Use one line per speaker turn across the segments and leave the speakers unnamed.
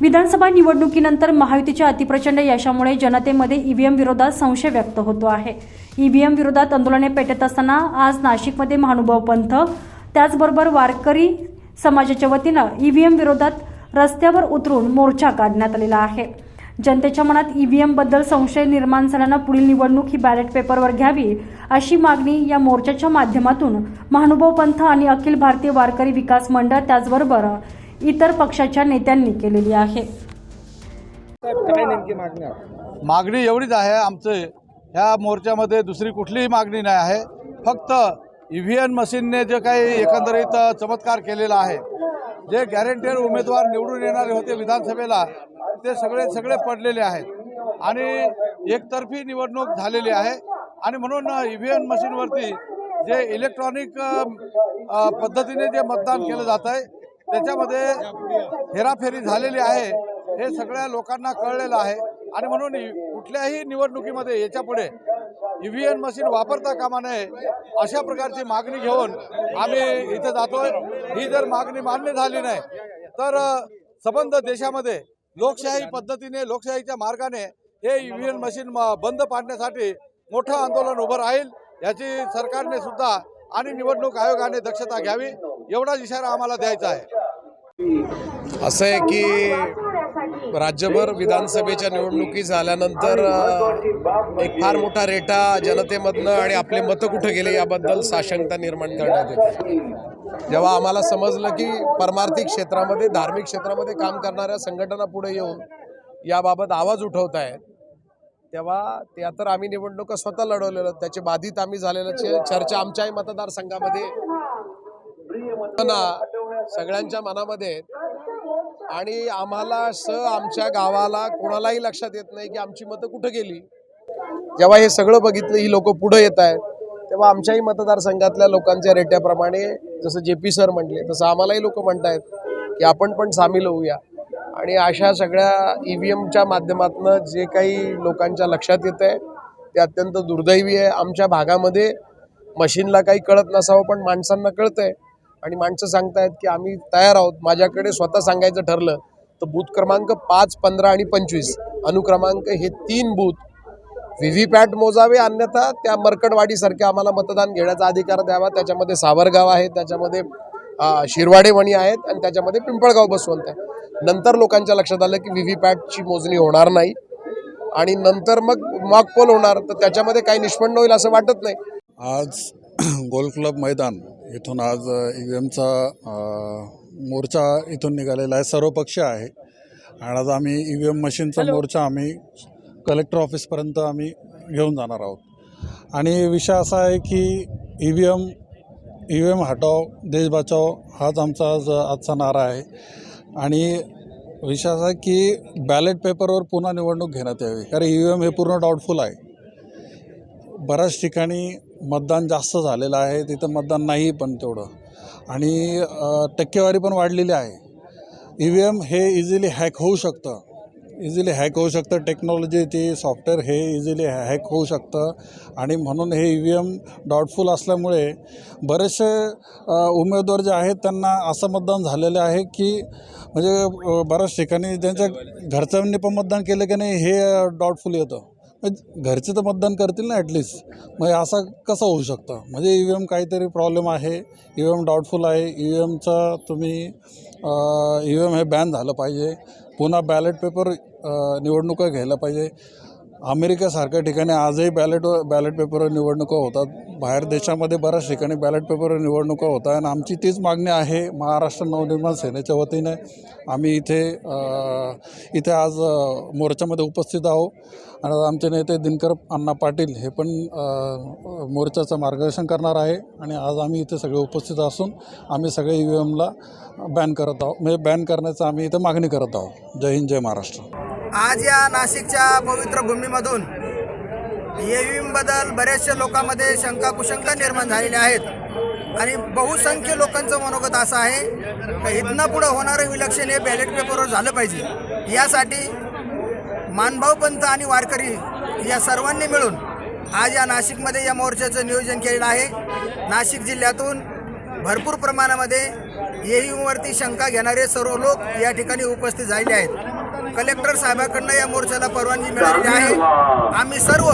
विधानसभा निवडणुकीनंतर महायुतीच्या अतिप्रचंड यशामुळे जनतेमध्ये ईव्हीएम विरोधात संशय व्यक्त होतो आहे. ईव्हीएम विरोधात आंदोलने पेटत असताना आज नाशिकमध्ये महानुभाव पंथ त्याचबरोबर वारकरी समाजाच्या वतीनं ईव्हीएम विरोधात रस्त्यावर उतरून मोर्चा काढण्यात आलेला आहे. जनतेच्या मनात ईव्हीएमबद्दल संशय निर्माण झाल्यानं पुढील निवडणूक ही बॅलेट पेपरवर घ्यावी अशी मागणी या मोर्चाच्या माध्यमातून महानुभाव पंथ आणि अखिल भारतीय वारकरी विकास मंडळ त्याचबरोबर इतर पक्षाच्या नेत्यांनी केलेली आहे.
मागणी
एवढीच आहे आमचं. ह्या मोर्चामध्ये दुसरी कुठलीही मागणी नाही आहे. फक्त ई व्ही एम मशीनने जे काही एकंदरीत चमत्कार केलेला आहे जे गॅरंटेड उमेदवार निवडून येणारे होते विधानसभेला ते सगळे सगळे पडलेले आहेत. आणि एकतर्फी निवडणूक झालेली आहे. आणि म्हणून ई व्ही एम मशीनवरती जे इलेक्ट्रॉनिक पद्धतीने जे मतदान केलं जात आहे त्याच्यामध्ये हेराफेरी झालेली आहे. हे सगळ्या लोकांना कळलेलं आहे. आणि म्हणून कुठल्याही निवडणुकीमध्ये याच्यापुढे ई व्ही एम मशीन वापरता कामा नये अशा प्रकारची मागणी घेऊन आम्ही इथं जातोय. ही जर मागणी मान्य झाली नाही तर संबंध देशामध्ये लोकशाही पद्धतीने लोकशाहीच्या मार्गाने हे ई व्ही एम मशीन म- बंद पाडण्यासाठी मोठं आंदोलन उभं राहील. याची सरकारने सुद्धा आणि निवडणूक आयोगाने दक्षता घ्यावी. एवढाच इशारा आम्हाला द्यायचा आहे.
असं आहे की राज्यभर विधानसभेच्या निवडणुकी झाल्यानंतर एक फार मोठा रेटा जनतेमधनं आणि आपले मतं कुठे गेले याबद्दल साशंकता निर्माण करण्यात येते. जेव्हा आम्हाला समजलं की परमार्थिक क्षेत्रामध्ये धार्मिक क्षेत्रामध्ये काम करणाऱ्या संघटना पुढे येऊन याबाबत आवाज उठवत आहेत तेव्हा त्या तर आम्ही निवडणुका स्वतः लढवलेलो त्याचे बाधित आम्ही झालेल्याचे चर्चा आमच्याही मतदारसंघामध्ये सगळ्यांच्या मनामध्ये आहेत. आणि आम्हाला स आमच्या गावाला कोणालाही लक्षात येत नाही की आमची मतं कुठं गेली. जेव्हा हे सगळं बघितलं ही लोक पुढं येत आहेत तेव्हा आमच्याही मतदारसंघातल्या लोकांच्या रेट्याप्रमाणे जसं जे पी सर म्हटले तसं आम्हालाही लोक म्हणतायत की आपण पण सामील होऊया. आणि अशा सगळ्या ई व्ही एमच्या माध्यमातून जे काही लोकांच्या लक्षात येत आहे ते अत्यंत दुर्दैवी आहे. आमच्या भागामध्ये मशीनला काही कळत नसावं पण माणसांना कळतं आहे आणि माणसं सांगतायत की आम्ही तयार आहोत. माझ्याकडे स्वतः सांगायचं ठरलं तर बूथ क्रमांक पाच पंधरा आणि पंचवीस. अनुक्रमांक हे तीन बूथ. व्ही व्ही पॅट मोजावे अन्यथा त्या मरकडवाडीसारख्या आम्हाला मतदान घेण्याचा अधिकार द्यावा. त्याच्यामध्ये सावरगाव आहे त्याच्यामध्ये शिरवाडे वणी आहेत आणि त्याच्यामध्ये पिंपळगाव बसवंत आहे. नंतर लोकांच्या लक्षात आलं की व्ही व्ही पॅटची मोजणी होणार नाही. आणि नंतर मग मॉक पोल होणार तर त्याच्यामध्ये काही निष्पन्न होईल असं वाटत नाही.
आज गोल क्लब मैदान इथून आज ई व्ही एमचा मोर्चा इथून निघालेला आहे. सर्वपक्षीय आहे. आणि आज आम्ही ई व्ही एम मशीनचा मोर्चा आम्ही कलेक्टर ऑफिसपर्यंत आम्ही घेऊन जाणार आहोत. आणि विषय असा आहे की E V M E V M हटाव देश बचाव हाच आमचा आज आजचा नारा आहे. आणि विषय असा आहे की बॅलेट पेपरवर पुन्हा निवडणूक घेण्यात यावी. कारण ई व्ही एम हे पूर्ण डाऊटफुल आहे. बऱ्याच ठिकाणी मतदान जास्त झालेलं आहे तिथं मतदान नाही पण तेवढं. आणि टक्केवारी पण वाढलेली आहे. ई व्ही एम हे इझिली हॅक होऊ शकतं. इझिली हॅक होऊ शकतं. टेक्नॉलॉजी ती सॉफ्टवेअर हे इझिली हॅक होऊ शकतं. आणि म्हणून हे ई व्ही एम डाऊटफुल असल्यामुळे बरेचसे उमेदवार जे आहेत त्यांना असं मतदान झालेलं आहे की म्हणजे बऱ्याच ठिकाणी त्यांच्या घरच्यांनी पण मतदान केलं की नाही हे डाऊटफुल येतं. म्हणजे घरचे तर मतदान करतील ना ॲटलिस्ट मग असं कसं होऊ शकतं? म्हणजे ई व्ही एम काहीतरी प्रॉब्लेम आहे ई व्ही एम डाऊटफुल आहे. ई व्ही एमचा तुम्ही ई व्ही एम हे बॅन झालं पाहिजे. पुन्हा बॅलेट पेपर निवडणुका घ्यायला पाहिजे. अमेरिकेसारख्या ठिकाणी आजही बॅलेट बॅलेट पेपरवर निवडणुका होतात. बाहेर देशामध्ये बऱ्याच ठिकाणी बॅलेट पेपरवर निवडणुका होतात. आणि आमची तीच मागणी आहे महाराष्ट्र नवनिर्माण सेनेच्या वतीने. आम्ही इथे इथे आज मोर्चामध्ये उपस्थित आहोत. आणि आमचे नेते दिनकर अण्णा पाटील हे पण मोर्चाचं मार्गदर्शन करणार आहे. आणि आज आम्ही इथे सगळे उपस्थित असून आम्ही सगळे ई व्ही एमला बॅन करत आहोत. म्हणजे बॅन करण्याचं आम्ही इथे मागणी करत आहोत. जय हिंद जय महाराष्ट्र.
आज या नाशिकच्या पवित्र भूमीमधून
ईव्हीएम बऱ्याचशा लोकांमध्ये शंका कुशंका निर्माण झालेल्या आहेत. आणि बहुसंख्य लोकांचं मनोगत असं आहे की इथनं पुढं होणारं विलक्षण हे बॅलेट पेपरवर झालं पाहिजे. यासाठी मानभाव पंत आणि वारकरी या सर्वांनी मिळून आज या नाशिकमध्ये या मोर्चाचं नियोजन केलेलं आहे. नाशिक जिल्ह्यातून भरपूर प्रमाणामध्ये येईवरती शंका घेणारे सर्व लोक या ठिकाणी उपस्थित झालेले आहेत. कलेक्टर साहेबांकडनं या मोर्चाला परवानगी मिळालेली आहे. आम्ही सर्व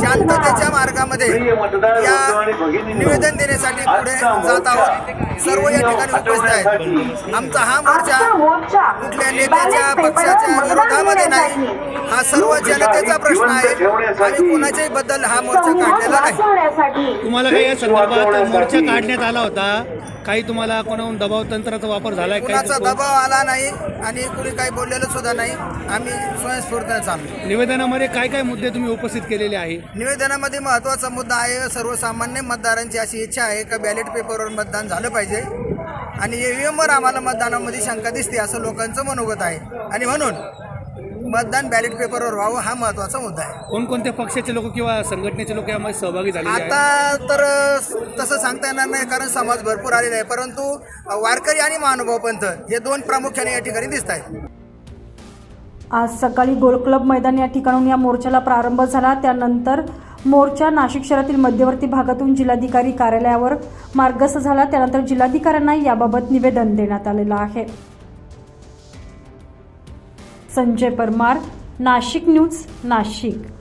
शांततेच्या मार्गामध्ये या निवेदन देण्यासाठी पुढे जात आहोत. सर्व या ठिकाणी उपस्थित आहेत. आमचा हा मोर्चा कुठल्या नेत्याच्या पक्षाच्या विरोधामध्ये नाही. हा सर्व जनतेचा प्रश्न आहे. आणि कुणाच्याही बद्दल हा मोर्चा काढलेला नाही.
तुम्हाला काही या संदर्भात मोर्चा काढण्यात आला होता. काही तुम्हाला कोणाहून दबाव तंत्राचा वापर झालाय?
कुणाचा दबाव आला नाही आणि कुणी काही बोललेलं सुद्धा नाही. आम्ही स्वयंस्फूर्तीने चाललो
निवेदनामध्ये काय काय मुद्दे तुम्ही उपस्थित केलेले आहे?
निवेदनामध्ये महत्त्वाचा मुद्दा आहे सर्वसामान्य मतदारांची अशी इच्छा आहे का बॅलेट पेपरवर मतदान झालं पाहिजे? आणि ईव्हीएमवर आम्हाला मतदानामध्ये शंका दिसते असं लोकांचं मनोगत आहे. आणि म्हणून मतदान बॅलेट पेपरवर व्हावं हा महत्त्वाचा मुद्दा आहे.
कोणकोणत्या पक्षाचे लोक किंवा संघटनेचे लोक यामध्ये सहभागी आहेत?
आता तर तसं सांगता येणार नाही कारण समाज भरपूर आलेला आहे. परंतु वारकरी आणि महानुभाव पंथ हे दोन प्रामुख्याने या ठिकाणी दिसत आहेत.
आज सकाळी गोल क्लब मैदान या ठिकाणून या मोर्चाला प्रारंभ झाला. त्यानंतर मोर्चा नाशिक शहरातील मध्यवर्ती भागातून जिल्हाधिकारी कार्यालयावर मार्गस्थ झाला. त्यानंतर जिल्हाधिकाऱ्यांना याबाबत निवेदन देण्यात आलेलं आहे. संजय परमार नाशिक न्यूज नाशिक.